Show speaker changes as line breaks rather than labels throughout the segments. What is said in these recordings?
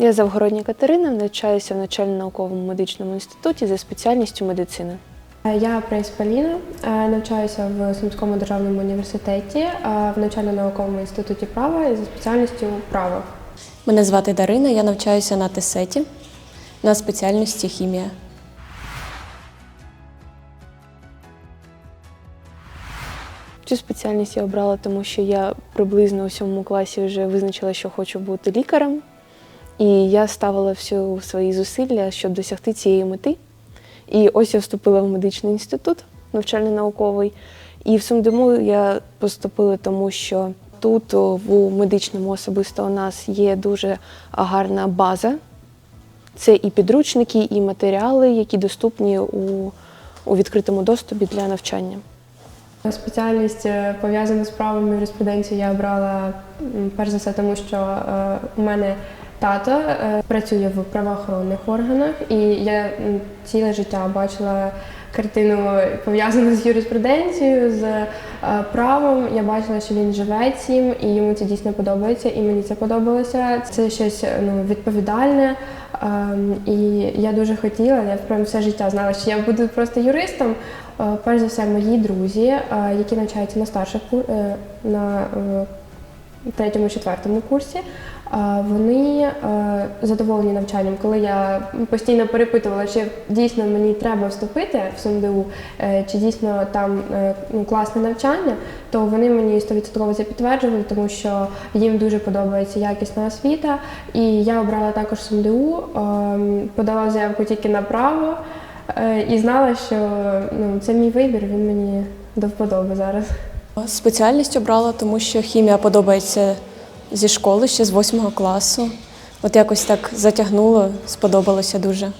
Я Завгородня Катерина, навчаюся в навчально-науковому медичному інституті за спеціальністю медицина.
Я Прейс Поліна, е, навчаюся в Сумському державному університеті е, в навчально-науковому інституті права і за спеціальністю право.
Мене звати Дарина, я навчаюся на ТЕСЕТі на спеціальності хімія.
Цю спеціальність я обрала, тому що я приблизно у сьомому класі вже визначила, що хочу бути лікарем. І я ставила всі свої зусилля, щоб досягти цієї мети. І ось я вступила в медичний інститут навчально-науковий. І в СумДМУ я поступила, тому що тут в медичному особисто у нас є дуже гарна база. Це і підручники, і матеріали, які доступні у, у відкритому доступі для навчання.
Спеціальність е, пов'язана з правом юриспруденції я обрала перш за все, тому що е, у мене тато е, працює в правоохоронних органах, і я ціле життя бачила картину пов'язану з юриспруденцією, з е, правом. Я бачила, що він живе цим, і йому це дійсно подобається, і мені це подобалося. Це щось ну, відповідальне. Ем, І я дуже хотіла, я прям все життя знала, що я буду просто юристом. Е, Перш за все, мої друзі, які навчаються на старших на е, третьому, четвертому курсі, вони е, задоволені навчанням. Коли я постійно перепитувала, чи дійсно мені треба вступити в СумДУ, е, чи дійсно там е, ну, класне навчання, то вони мені 100% це підтверджували, тому що їм дуже подобається якісна освіта. І я обрала також СумДУ, ем, подала заявку тільки на право. І знала, що ну, це мій вибір, він мені до вподоби зараз.
Спеціальність обрала, тому що хімія подобається зі школи ще з 8 класу. От якось так затягнуло, сподобалося дуже.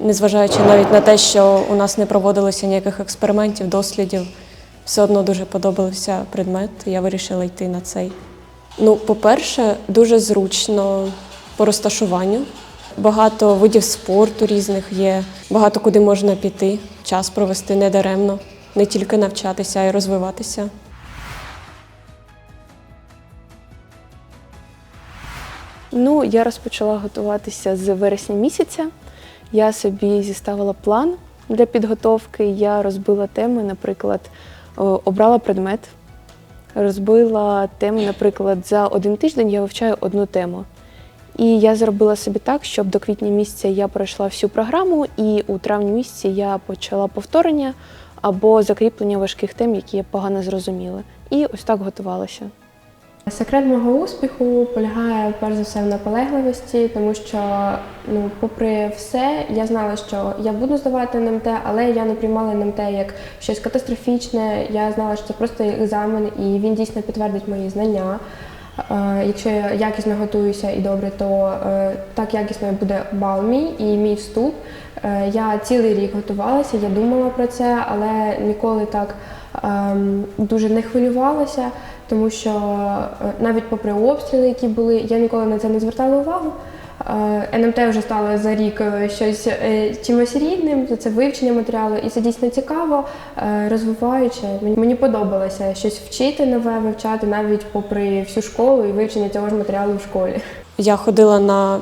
Незважаючи навіть на те, що у нас не проводилося ніяких експериментів, дослідів, все одно дуже подобався предмет, я вирішила йти на цей. Ну, по-перше, дуже зручно по розташуванню. Багато видів спорту різних є, багато куди можна піти, час провести недаремно, не тільки навчатися, а й розвиватися.
Ну, я розпочала готуватися з вересня місяця. Я собі зіставила план для підготовки. Я розбила теми, наприклад, обрала предмет, розбила теми, наприклад, за один тиждень я вивчаю одну тему. І я зробила собі так, щоб до квітня місяця я пройшла всю програму, і у травні місяці я почала повторення або закріплення важких тем, які я погано зрозуміла. І ось так готувалася.
Секрет мого успіху полягає перш за все в наполегливості, тому що, ну, попри все, я знала, що я буду здавати НМТ, але я не приймала НМТ як щось катастрофічне. Я знала, що це просто екзамен, і він дійсно підтвердить мої знання. Е, Якщо я якісно готуюся і добре, то е, так якісно буде бал мій і мій вступ. Е, Я цілий рік готувалася, я думала про це, але ніколи так ем, дуже не хвилювалася, тому що е, навіть попри обстріли, які були, я ніколи на це не звертала увагу. Е, НМТ вже стало за рік е, щось чимось рідним, це вивчення матеріалу, і це дійсно цікаво, розвиваюче. Мені подобалося щось вчити нове, вивчати навіть попри всю школу і вивчення цього ж матеріалу в школі.
Я ходила на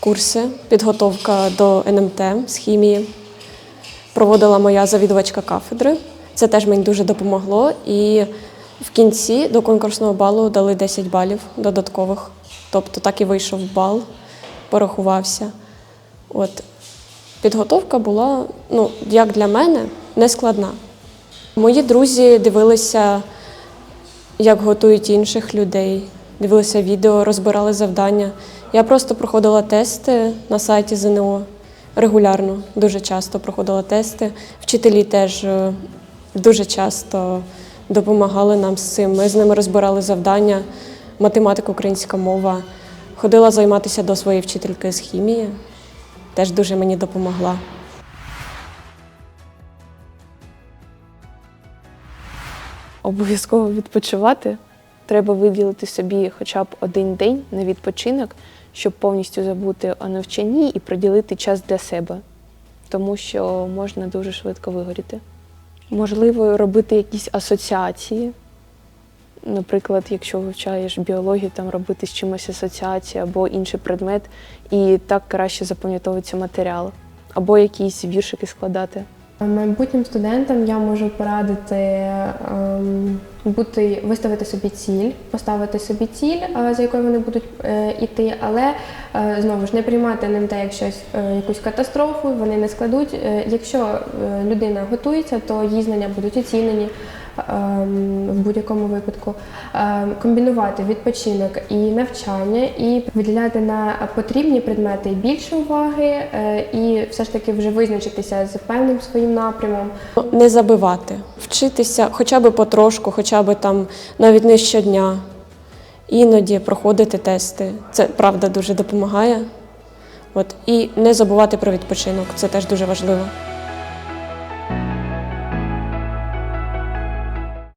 курси, підготовка до НМТ з хімії. Проводила моя завідувачка кафедри. Це теж мені дуже допомогло. І в кінці до конкурсного балу дали 10 балів додаткових. Тобто так і вийшов бал, порахувався. От. Підготовка була, ну, як для мене, не складна. Мої друзі дивилися, як готують інших людей, дивилися відео, розбирали завдання. Я просто проходила тести на сайті ЗНО регулярно, дуже часто проходила тести. Вчителі теж е, дуже часто допомагали нам з цим. Ми з ними розбирали завдання, математика, українська мова. Ходила займатися до своєї вчительки з хімії, теж дуже мені допомогла.
Обов'язково відпочивати. Треба виділити собі хоча б один день на відпочинок, щоб повністю забути о навчанні і приділити час для себе, тому що можна дуже швидко вигоріти. Можливо, робити якісь асоціації, наприклад, якщо вивчаєш біологію, там робити з чимось асоціацію або інший предмет, і так краще запам'ятовується матеріал, або якісь віршики складати.
Майбутнім студентам я можу порадити ем, бути, виставити собі ціль, поставити собі ціль, е, за якою вони будуть е, іти, але е, знову ж не приймати НМТ як щось, е, якусь катастрофу, вони не складуть. Е, якщо е, людина готується, то її знання будуть оцінені. Ем, В будь-якому випадку Ем, комбінувати відпочинок і навчання, і виділяти на потрібні предмети більше уваги, е, і все ж таки вже визначитися з певним своїм напрямом.
Не забивати, вчитися хоча б потрошку, хоча б там навіть не щодня. Іноді проходити тести. Це правда дуже допомагає. От. І не забувати про відпочинок. Це теж дуже важливо.